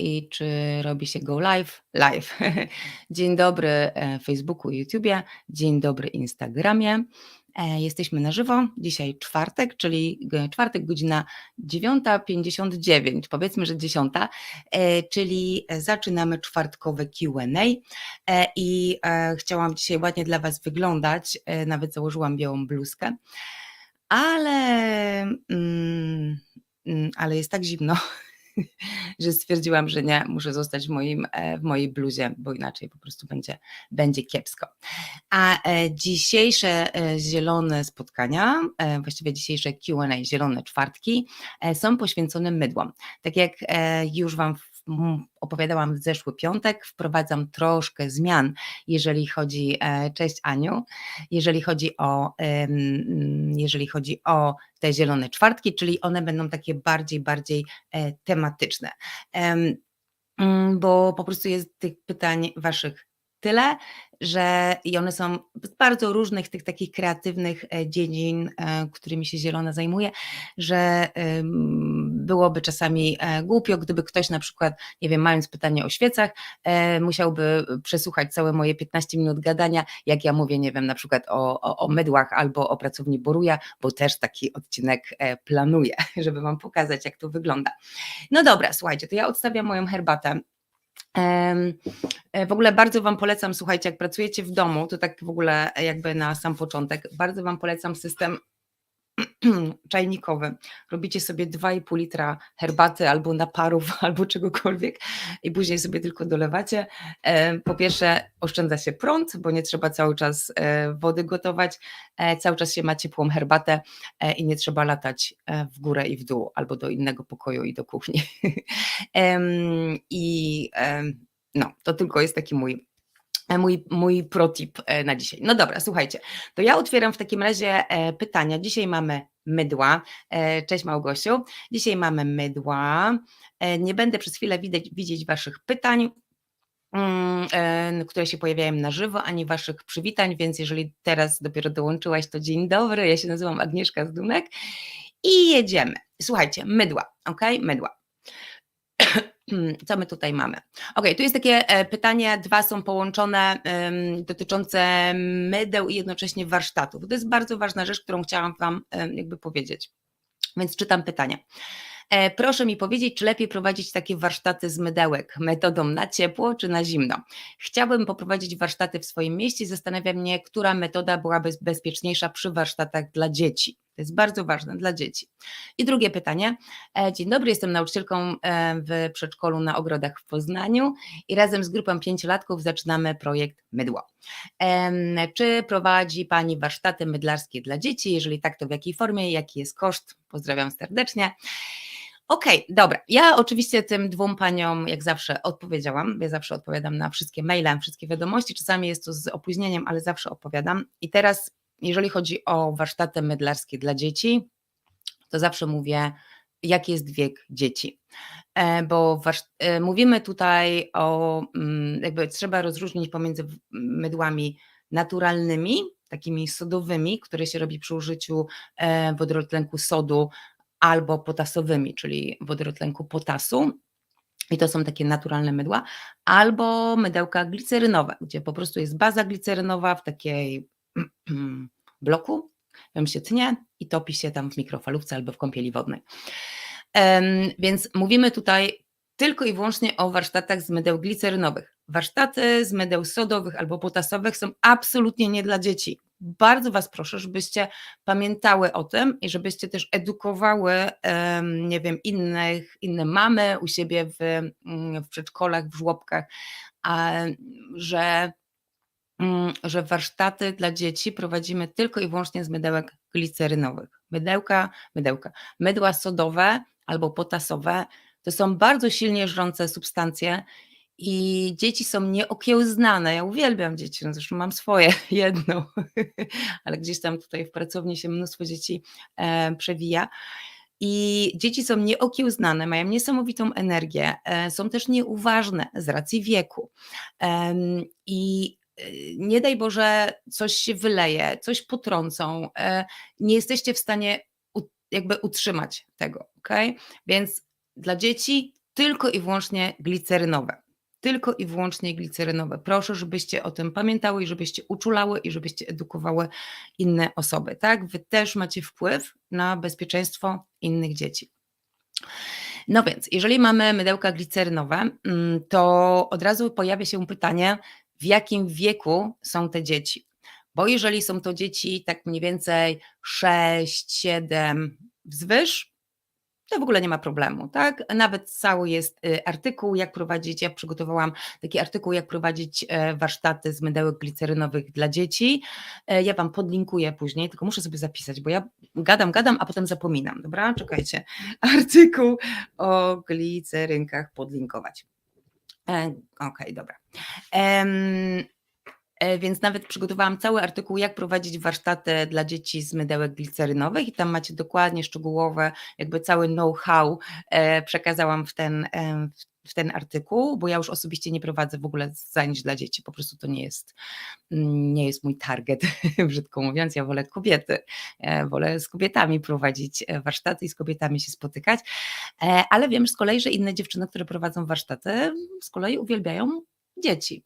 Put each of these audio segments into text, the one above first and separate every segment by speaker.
Speaker 1: i czy robi się go live? Live. Dzień dobry e, Facebooku i YouTubie, dzień dobry Instagramie. E, Jesteśmy na żywo. Dzisiaj czwartek, czyli czwartek, godzina 9.59, powiedzmy, że 10, e, czyli zaczynamy czwartkowe QA. I chciałam dzisiaj ładnie dla Was wyglądać, nawet założyłam białą bluzkę, ale, mm, mm, ale jest tak zimno, że stwierdziłam, że nie, muszę zostać w, moim, e, w mojej bluzie, bo inaczej po prostu będzie, będzie kiepsko. A e, dzisiejsze e, zielone spotkania, właściwie dzisiejsze QA, zielone czwartki, są poświęcone mydłom. Tak jak już Wam opowiadałam w zeszły piątek, wprowadzam troszkę zmian, jeżeli chodzi, e, cześć Aniu, jeżeli chodzi o, jeżeli chodzi o te zielone czwartki, czyli one będą takie bardziej, bardziej e, tematyczne. Em, bo po prostu jest tych pytań waszych tyle, że i one są z bardzo różnych tych takich kreatywnych e, dziedzin, którymi się Zielona zajmuje, że byłoby czasami e, głupio, gdyby ktoś na przykład, nie wiem, mając pytanie o świecach, e, musiałby przesłuchać całe moje 15 minut gadania, jak ja mówię, nie wiem, na przykład o, o, o mydłach albo o pracowni Boruja, bo też taki odcinek e, planuję, żeby wam pokazać, jak to wygląda. No dobra, słuchajcie, to ja odstawiam moją herbatę. E, W ogóle bardzo Wam polecam, słuchajcie, jak pracujecie w domu, to tak w ogóle jakby na sam początek, bardzo Wam polecam system czajnikowy. Robicie sobie 2,5 litra herbaty albo naparów, albo czegokolwiek i później sobie tylko dolewacie. E, Po pierwsze oszczędza się prąd, bo nie trzeba cały czas e, wody gotować, e, cały czas się ma ciepłą herbatę i nie trzeba latać w górę i w dół, albo do innego pokoju i do kuchni. I no, to tylko jest taki mój, mój, mój protip e, na dzisiaj. No dobra, słuchajcie, to ja otwieram w takim razie e, pytania. Dzisiaj mamy mydła. E, Cześć Małgosiu. Dzisiaj mamy mydła. E, Nie będę przez chwilę widać, widzieć Waszych pytań mm, e, które się pojawiają na żywo, ani Waszych przywitań, więc jeżeli teraz dopiero dołączyłaś, to dzień dobry, ja się nazywam Agnieszka Zdunek i jedziemy. Słuchajcie, mydła, ok? Mydła. Co my tutaj mamy? Ok, tu jest takie e, pytanie, dwa są połączone dotyczące mydeł i jednocześnie warsztatów. To jest bardzo ważna rzecz, którą chciałam Wam jakby powiedzieć. Więc czytam pytanie. E, Proszę mi powiedzieć, czy lepiej prowadzić takie warsztaty z mydełek metodą na ciepło czy na zimno? Chciałbym poprowadzić warsztaty w swoim mieście zastanawia mnie, która metoda byłaby bezpieczniejsza przy warsztatach dla dzieci. To jest bardzo ważne dla dzieci. I drugie pytanie. E, Dzień dobry, jestem nauczycielką e, w przedszkolu na ogrodach w Poznaniu i razem z grupą pięciolatków zaczynamy projekt Mydło. Czy prowadzi Pani warsztaty mydlarskie dla dzieci? Jeżeli tak, to w jakiej formie? Jaki jest koszt? Pozdrawiam serdecznie. Okej, dobra. Ja oczywiście tym dwóm paniom, jak zawsze, odpowiedziałam. Ja zawsze odpowiadam na wszystkie maile, wszystkie wiadomości. Czasami jest to z opóźnieniem, ale zawsze odpowiadam. I teraz, jeżeli chodzi o warsztaty mydlarskie dla dzieci, to zawsze mówię, jaki jest wiek dzieci. E, Bo e, mówimy tutaj o, mm, jakby trzeba rozróżnić pomiędzy mydłami naturalnymi, takimi sodowymi, które się robi przy użyciu e, wodorotlenku sodu, albo potasowymi, czyli wodorotlenku potasu. I to są takie naturalne mydła, albo mydełka glicerynowe, gdzie po prostu jest baza glicerynowa w takiej bloku, ją się tnie i topi się tam w mikrofalówce albo w kąpieli wodnej. Więc mówimy tutaj tylko i wyłącznie o warsztatach z mydeł glicerynowych. Warsztaty z mydeł sodowych albo potasowych są absolutnie nie dla dzieci. Bardzo Was proszę, żebyście pamiętały o tym i żebyście też edukowały, nie wiem, innych, inne mamy u siebie w, mm, w przedszkolach, w żłobkach, że że warsztaty dla dzieci prowadzimy tylko i wyłącznie z mydełek glicerynowych. Mydełka, mydełka, mydła sodowe albo potasowe to są bardzo silnie żrące substancje i dzieci są nieokiełznane. Ja uwielbiam dzieci, no zresztą mam swoje, jedno, ale gdzieś tam tutaj w pracowni się mnóstwo dzieci e, przewija. I dzieci są nieokiełznane, mają niesamowitą energię, e, są też nieuważne z racji wieku. I nie daj Boże, coś się wyleje, coś potrącą, e, nie jesteście w stanie jakby utrzymać tego, ok? Więc dla dzieci tylko i wyłącznie glicerynowe. Tylko i wyłącznie glicerynowe. Proszę, żebyście o tym pamiętały i żebyście uczulały i żebyście edukowały inne osoby. Tak? Wy też macie wpływ na bezpieczeństwo innych dzieci. No więc, jeżeli mamy mydełka glicerynowe, mm, to od razu pojawia się pytanie, w jakim wieku są te dzieci. Bo jeżeli są to dzieci tak mniej więcej 6, 7 wzwyż, to w ogóle nie ma problemu, tak? Nawet cały jest y, artykuł, jak prowadzić, ja przygotowałam taki artykuł, jak prowadzić e, warsztaty z mydełek glicerynowych dla dzieci. E, ja Wam podlinkuję później, tylko muszę sobie zapisać, bo ja gadam, gadam, a potem zapominam, dobra? Czekajcie. Artykuł o glicerynkach podlinkować. E, Okej, okay, dobra. E, więc nawet przygotowałam cały artykuł, jak prowadzić warsztaty dla dzieci z mydełek glicerynowych i tam macie dokładnie szczegółowe, jakby cały know-how e, przekazałam w ten, w ten artykuł, bo ja już osobiście nie prowadzę w ogóle zajęć dla dzieci, po prostu to nie jest, mm, nie jest mój target, brzydko mówiąc, ja wolę kobiety, wolę z kobietami prowadzić warsztaty i z kobietami się spotykać, ale wiem z kolei, że inne dziewczyny, które prowadzą warsztaty, z kolei uwielbiają dzieci.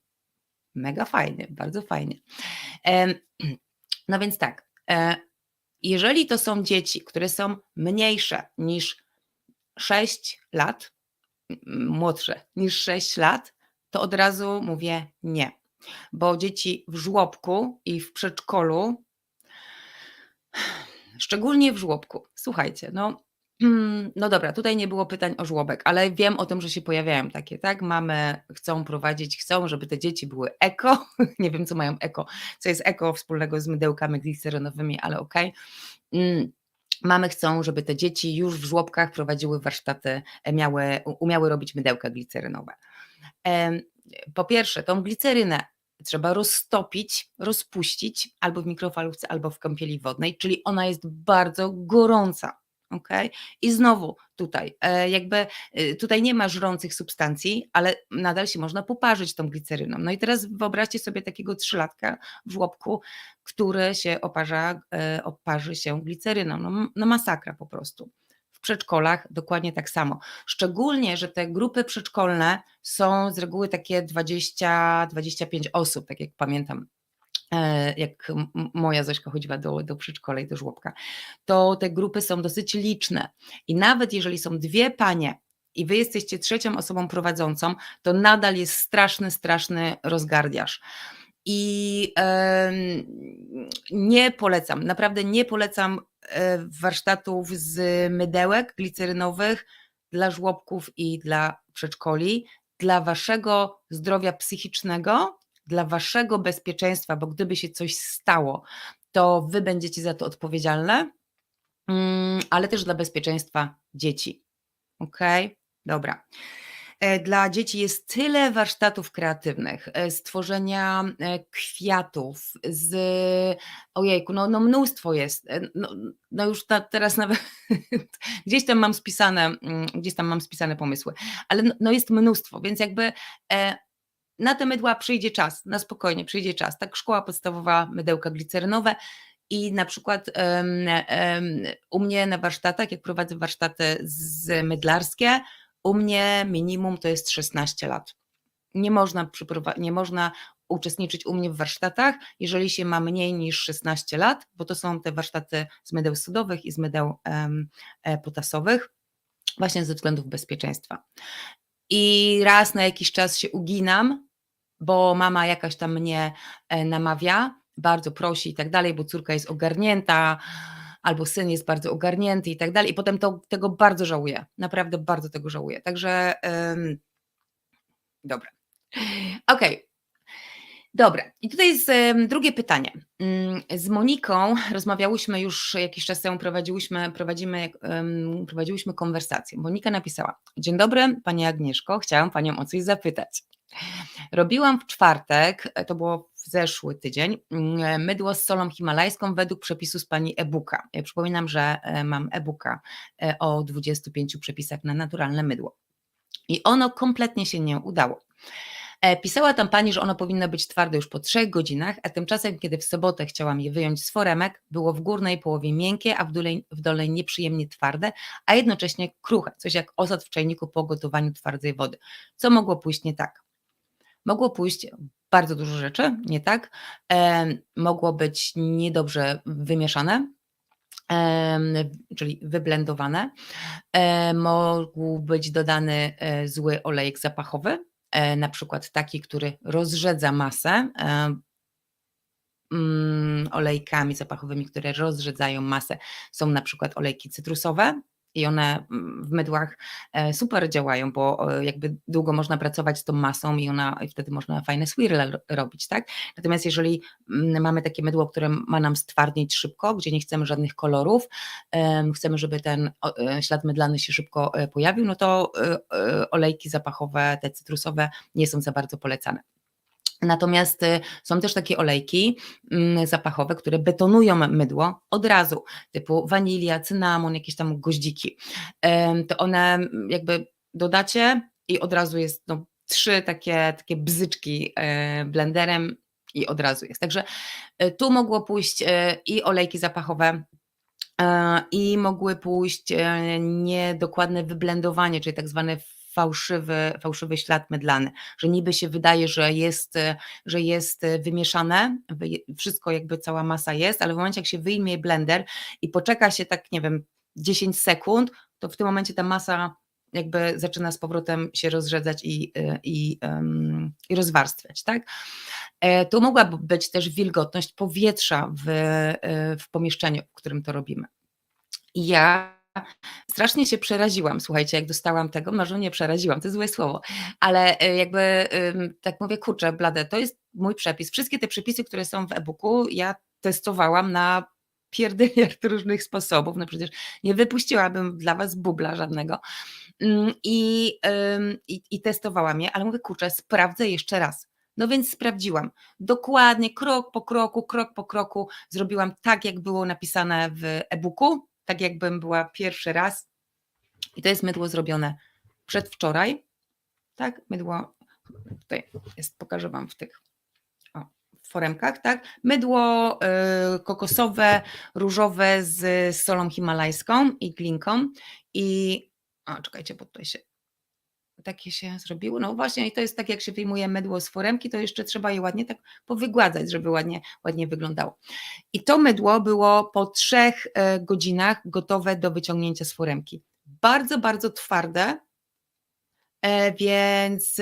Speaker 1: Mega fajny, bardzo fajnie. No więc tak, e, jeżeli to są dzieci, które są mniejsze niż 6 lat, młodsze niż 6 lat, to od razu mówię nie. Bo dzieci w żłobku i w przedszkolu, szczególnie w żłobku, słuchajcie, no Mm, no dobra, tutaj nie było pytań o żłobek, ale wiem o tym, że się pojawiają takie, tak? Mamy chcą prowadzić, chcą, żeby te dzieci były eko. Nie wiem, co mają eko, co jest eko wspólnego z mydełkami glicerynowymi, ale okej. Okay. Mamy chcą, żeby te dzieci już w żłobkach prowadziły warsztaty, e, miały, umiały robić mydełka glicerynowe. Po pierwsze, tą glicerynę trzeba roztopić, rozpuścić albo w mikrofalówce, albo w kąpieli wodnej, czyli ona jest bardzo gorąca ok? I znowu tutaj, e, jakby y, tutaj nie ma żrących substancji, ale nadal się można poparzyć tą gliceryną. No i teraz wyobraźcie sobie takiego trzylatka w żłobku, który się oparza, e, oparzy się gliceryną. No, no masakra po prostu. W przedszkolach dokładnie tak samo. Szczególnie, że te grupy przedszkolne są z reguły takie 20-25 osób, tak jak pamiętam E, jak moja Zośka chodziła do, do przedszkola i do żłobka, to te grupy są dosyć liczne. I nawet jeżeli są dwie panie i wy jesteście trzecią osobą prowadzącą, to nadal jest straszny, straszny rozgardiaż. I e, nie polecam, naprawdę nie polecam e, warsztatów z mydełek glicerynowych dla żłobków i dla przedszkoli. Dla waszego zdrowia psychicznego dla waszego bezpieczeństwa, bo gdyby się coś stało, to wy będziecie za to odpowiedzialne, mm, ale też dla bezpieczeństwa dzieci. Ok? Dobra. E, dla dzieci jest tyle warsztatów kreatywnych, e, stworzenia e, kwiatów, z ojejku, no, no mnóstwo jest. No, no już teraz nawet gdzieś tam mam spisane, mm, gdzieś tam mam spisane pomysły, ale no, no jest mnóstwo, więc jakby na te mydła przyjdzie czas, na spokojnie przyjdzie czas. Tak, szkoła podstawowa, mydełka glicerynowe i na przykład um, um, u mnie na warsztatach, jak prowadzę warsztaty z mydlarskie, u mnie minimum to jest 16 lat. Nie można, nie można uczestniczyć u mnie w warsztatach, jeżeli się ma mniej niż 16 lat, bo to są te warsztaty z mydeł sodowych i z mydeł um, potasowych, właśnie ze względów bezpieczeństwa i raz na jakiś czas się uginam, bo mama jakaś tam mnie e, namawia, bardzo prosi i tak dalej, bo córka jest ogarnięta, albo syn jest bardzo ogarnięty i tak dalej. I potem to, tego bardzo żałuję. Naprawdę bardzo tego żałuję. Także ym, dobra. Okej. Okay. Dobra, i tutaj jest drugie pytanie. Mm, z Moniką rozmawiałyśmy już jakiś czas temu, prowadziłyśmy, prowadzimy, prowadziłyśmy konwersację. Monika napisała: Dzień dobry, Pani Agnieszko, chciałam Panią o coś zapytać. Robiłam w czwartek, to było w zeszły tydzień, mm, mydło z solą himalajską według przepisu z Pani e-booka. Ja przypominam, że e, mam e-booka e, o 25 przepisach na naturalne mydło. I ono kompletnie się nie udało. E, pisała tam pani, że ono powinno być twarde już po 3 godzinach, a tymczasem, kiedy w sobotę chciałam je wyjąć z foremek, było w górnej połowie miękkie, a w dolej, w dolej nieprzyjemnie twarde, a jednocześnie kruche, coś jak osad w czajniku po gotowaniu twardej wody. Co mogło pójść nie tak? Mogło pójść bardzo dużo rzeczy, nie tak? E, mogło być niedobrze wymieszane, czyli wyblendowane. E, mógł być dodany e, zły olejek zapachowy, na przykład taki, który rozrzedza masę. E, mm, olejkami zapachowymi, które rozrzedzają masę, są na przykład olejki cytrusowe, i one mm, w mydłach e, super działają, bo e, jakby długo można pracować z tą masą i ona i wtedy można fajne swirle robić, tak? Natomiast jeżeli mm, mamy takie mydło, które ma nam stwardnieć szybko, gdzie nie chcemy żadnych kolorów, chcemy, żeby ten e, ślad mydlany się szybko pojawił, no to olejki zapachowe, te cytrusowe nie są za bardzo polecane. Natomiast y, są też takie olejki mm, zapachowe, które betonują mydło od razu, typu wanilia, cynamon, jakieś tam goździki. To one mm, jakby dodacie i od razu jest no, trzy takie, takie bzyczki e, blenderem i od razu jest. Także e, tu mogło pójść e, i olejki zapachowe, i mogły pójść niedokładne wyblendowanie, czyli tak zwane fałszywy, fałszywy ślad mydlany, że niby się wydaje, że jest, że jest wymieszane, wszystko jakby cała masa jest, ale w momencie jak się wyjmie blender i poczeka się tak, nie wiem, 10 sekund, to w tym momencie ta masa jakby zaczyna z powrotem się rozrzedzać i, i, i rozwarstwiać, tak? E, tu mogła być też wilgotność powietrza w, e, w pomieszczeniu, w którym to robimy. Ja Strasznie się przeraziłam, słuchajcie, jak dostałam tego, może nie przeraziłam, to złe słowo, ale e, jakby tak mówię, kurczę, blade, to jest mój przepis. Wszystkie te przepisy, które są w e-booku, ja testowałam na pierdyliard różnych sposobów, no przecież nie wypuściłabym dla Was bubla żadnego mm, i, i, i testowałam je, ale mówię, kurczę, sprawdzę jeszcze raz. No więc sprawdziłam. Dokładnie, krok po kroku, krok po kroku zrobiłam tak, jak było napisane w e-booku tak jakbym była pierwszy raz. I to jest mydło zrobione przedwczoraj. Tak, mydło tutaj jest, pokażę Wam w tych o, foremkach, tak? Mydło y, kokosowe, różowe z solą himalajską i glinką. I o, czekajcie, bo tutaj się takie się zrobiło. No właśnie, i to jest tak, jak się wyjmuje mydło z foremki, to jeszcze trzeba je ładnie tak powygładzać, żeby ładnie, ładnie wyglądało. I to mydło było po trzech e, godzinach gotowe do wyciągnięcia z foremki. Bardzo, bardzo twarde, e, więc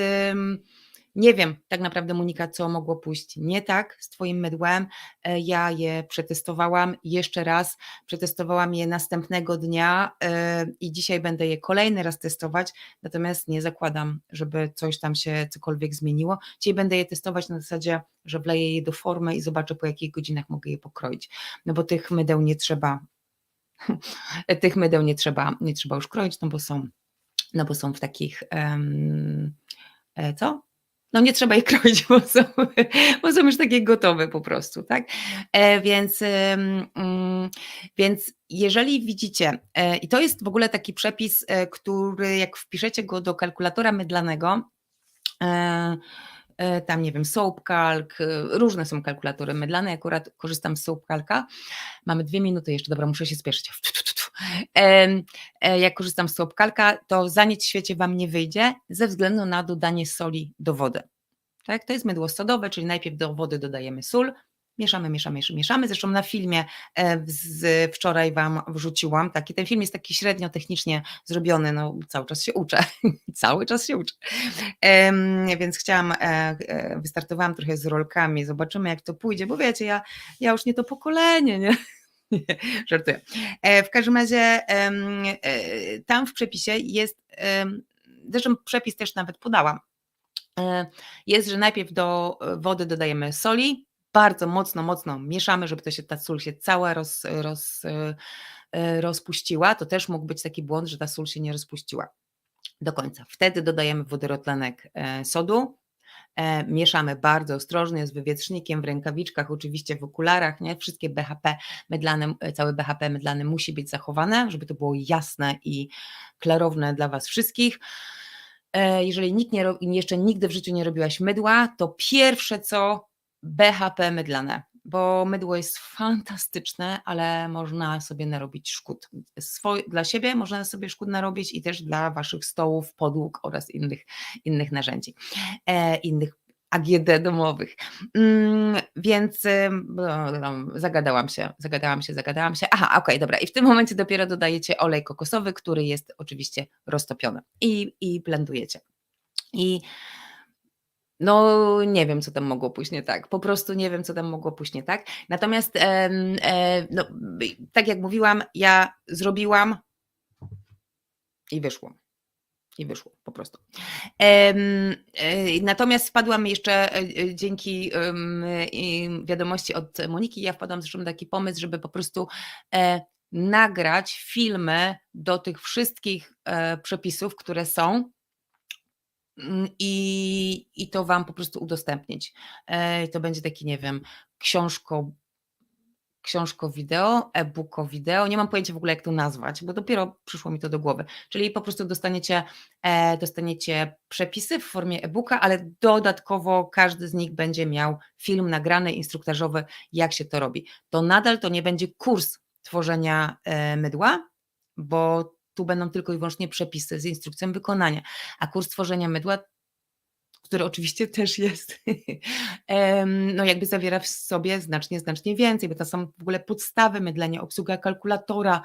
Speaker 1: nie wiem tak naprawdę, Monika, co mogło pójść nie tak z Twoim mydłem. E, ja je przetestowałam jeszcze raz, przetestowałam je następnego dnia e, i dzisiaj będę je kolejny raz testować, natomiast nie zakładam, żeby coś tam się cokolwiek zmieniło. Dzisiaj będę je testować na zasadzie, że wleję je do formy i zobaczę po jakich godzinach mogę je pokroić, no bo tych mydeł nie trzeba, tych mydeł nie trzeba, nie trzeba już kroić, no bo są, no bo są w takich, um, co? No nie trzeba ich kroić, bo są, bo są już takie gotowe po prostu, tak? E, więc, mm, więc jeżeli widzicie, e, i to jest w ogóle taki przepis, e, który jak wpiszecie go do kalkulatora mydlanego, tam nie wiem, SoapCalc, różne są kalkulatory mydlane, akurat korzystam z SoapCalca. Mamy dwie minuty jeszcze, dobra, muszę się spieszyć. Jak korzystam z SoapCalca, to za nic w świecie Wam nie wyjdzie ze względu na dodanie soli do wody. Tak? To jest mydło sodowe, czyli najpierw do wody dodajemy sól, mieszamy, mieszamy, mieszamy. Zresztą na filmie e, z, wczoraj Wam wrzuciłam taki, ten film jest taki średnio technicznie zrobiony, no cały czas się uczę, cały czas się uczę. więc chciałam, e, e, wystartowałam trochę z rolkami, zobaczymy jak to pójdzie, bo wiecie, ja, ja już nie to pokolenie, nie? Żartuję. W każdym razie tam w przepisie jest, zresztą przepis też nawet podałam, E, jest, że najpierw do e, wody dodajemy soli, bardzo mocno, mocno mieszamy, żeby to się, ta sól się cała roz, roz, e, rozpuściła. To też mógł być taki błąd, że ta sól się nie rozpuściła do końca. Wtedy dodajemy wodorotlenek sodu, mieszamy bardzo ostrożnie z wywietrznikiem w rękawiczkach, oczywiście w okularach, nie? Wszystkie BHP mydlane, cały BHP mydlany musi być zachowane, żeby to było jasne i klarowne dla Was wszystkich. E, jeżeli nikt nie jeszcze nigdy w życiu nie robiłaś mydła, to pierwsze co BHP mydlane, bo mydło jest fantastyczne, ale można sobie narobić szkód. Swoj, dla siebie można sobie szkód narobić i też dla waszych stołów, podłóg oraz innych, innych narzędzi, e, innych AGD domowych. Mm, więc zagadałam się, zagadałam się, zagadałam się. Aha, okej, okay, dobra. I w tym momencie dopiero dodajecie olej kokosowy, który jest oczywiście roztopiony i, i blendujecie. I no, nie wiem, co tam mogło pójść nie tak. Po prostu nie wiem, co tam mogło pójść nie tak. Natomiast, e, no, tak jak mówiłam, ja zrobiłam i wyszło i wyszło po prostu. E, natomiast wpadłam jeszcze e, dzięki wiadomości od Moniki, ja wpadłam zresztą taki pomysł, żeby po prostu nagrać filmy do tych wszystkich przepisów, które są i, i to Wam po prostu udostępnić. To będzie taki, nie wiem, książko książko wideo, e-booko wideo, nie mam pojęcia w ogóle jak to nazwać, bo dopiero przyszło mi to do głowy. Czyli po prostu dostaniecie, e, dostaniecie przepisy w formie e-booka, ale dodatkowo każdy z nich będzie miał film nagrany, instruktażowy, jak się to robi. To nadal to nie będzie kurs tworzenia e, mydła, bo tu będą tylko i wyłącznie przepisy z instrukcją wykonania, a kurs tworzenia mydła który oczywiście też jest, no jakby zawiera w sobie znacznie, znacznie więcej, bo to są w ogóle podstawy mydlenia, obsługa kalkulatora,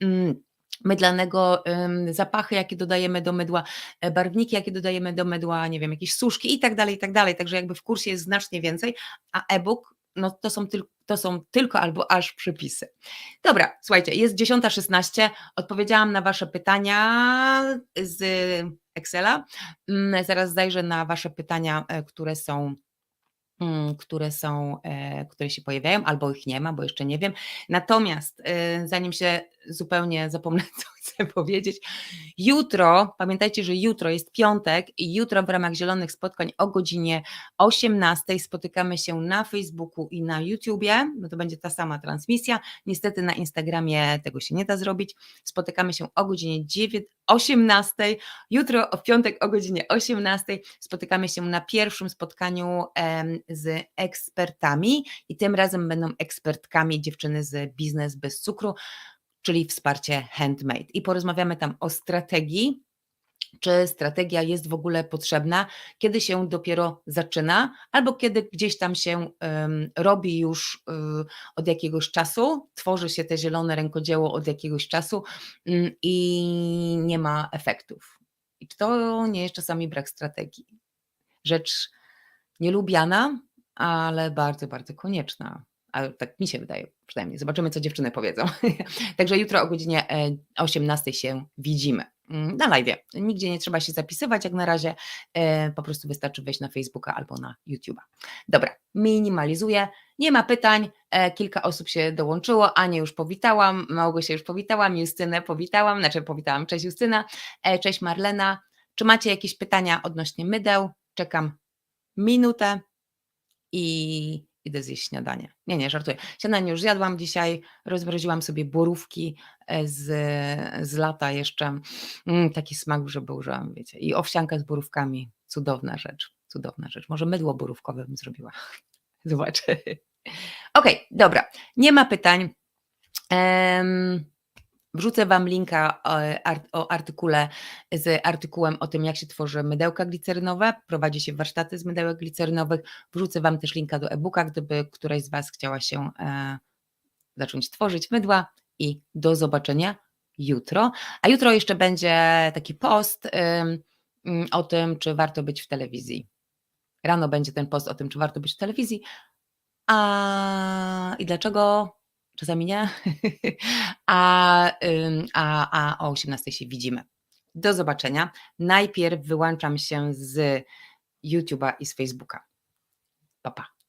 Speaker 1: mm, mydlanego, zapachy, jakie dodajemy do mydła, e, barwniki, jakie dodajemy do mydła, nie wiem, jakieś suszki i tak dalej, i tak dalej. Także jakby w kursie jest znacznie więcej, a e-book no to są, tyl to są tylko albo aż przypisy. Dobra, słuchajcie, jest 10.16, odpowiedziałam na Wasze pytania z Excela. Mm, zaraz zajrzę na Wasze pytania, e, które są mm, które są, e, które się pojawiają, albo ich nie ma, bo jeszcze nie wiem. Natomiast e, zanim się zupełnie zapomnę, co powiedzieć. Jutro, pamiętajcie, że jutro jest piątek i jutro w ramach Zielonych Spotkań o godzinie 18 spotykamy się na Facebooku i na YouTubie, no to będzie ta sama transmisja. Niestety na Instagramie tego się nie da zrobić. Spotykamy się o godzinie 9, 18. Jutro w piątek o godzinie 18 spotykamy się na pierwszym spotkaniu z ekspertami i tym razem będą ekspertkami dziewczyny z Biznes bez cukru czyli wsparcie handmade. I porozmawiamy tam o strategii, czy strategia jest w ogóle potrzebna, kiedy się dopiero zaczyna, albo kiedy gdzieś tam się um, robi już um, od jakiegoś czasu, tworzy się te zielone rękodzieło od jakiegoś czasu um, i nie ma efektów. I to nie jest czasami brak strategii. Rzecz nielubiana, ale bardzo, bardzo konieczna. Ale tak mi się wydaje, przynajmniej. Zobaczymy, co dziewczyny powiedzą. Także jutro o godzinie 18 e, się widzimy mm, na live. Nigdzie nie trzeba się zapisywać, jak na razie. E, po prostu wystarczy wejść na Facebooka albo na YouTube'a. Dobra, minimalizuję. Nie ma pytań. E, kilka osób się dołączyło. Anię już powitałam, się już powitałam, Justynę powitałam, znaczy powitałam. Cześć Justyna, cześć Marlena. Czy macie jakieś pytania odnośnie mydeł? Czekam minutę i idę zjeść śniadanie. Nie, nie, żartuję. Śniadanie już zjadłam dzisiaj, rozmroziłam sobie borówki e, z, z lata jeszcze. Mm, taki smak, że był, że wiecie. I owsianka z borówkami. Cudowna rzecz, cudowna rzecz. Może mydło borówkowe bym zrobiła. Zobaczę. Okej, okay, dobra. Nie ma pytań. Um, Wrzucę Wam linka e, o artykule z artykułem o tym, jak się tworzy mydełka glicerynowe. Prowadzi się warsztaty z mydełek glicerynowych. Wrzucę Wam też linka do e-booka, gdyby któraś z Was chciała się e, zacząć tworzyć mydła. I do zobaczenia jutro. A jutro jeszcze będzie taki post o tym, czy warto być w telewizji. Rano będzie ten post o tym, czy warto być w telewizji. A i dlaczego czasami nie, a, a, a o 18 się widzimy. Do zobaczenia. Najpierw wyłączam się z YouTube'a i z Facebooka. Pa, pa.